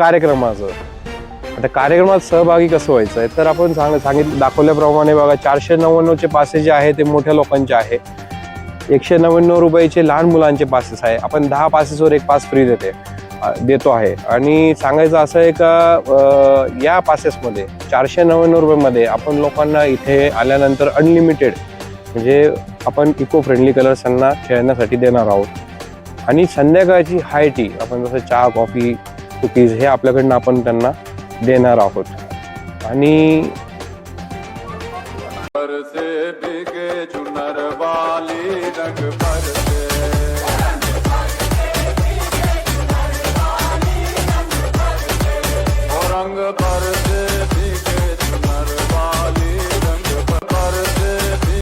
कार्यक्रमाचं. आता कार्यक्रमात सहभागी कसं व्हायचं आहे तर आपण सांग सांगितलं दाखवल्याप्रमाणे बघा चारशे नव्याण्णवचे पासेस जे आहे ते मोठ्या लोकांचे आहे. एकशे नव्याण्णव रुपयाचे लहान मुलांचे पासेस आहे. आपण दहा पासेसवर एक पास फ्री देते देतो आहे. आणि सांगायचं असं आहे का या पासेसमध्ये चारशे नव्याण्णव रुपयामध्ये आपण लोकांना इथे आल्यानंतर अनलिमिटेड म्हणजे आपण इको फ्रेंडली कलर्स त्यांना खेळण्यासाठी देणार आहोत. आणि संध्याकाळची हाय टी आपण जसं चहा कॉफी कुकीज हे आपल्याकडनं आपण त्यांना देणार आहोत. आणि रंग रंग पर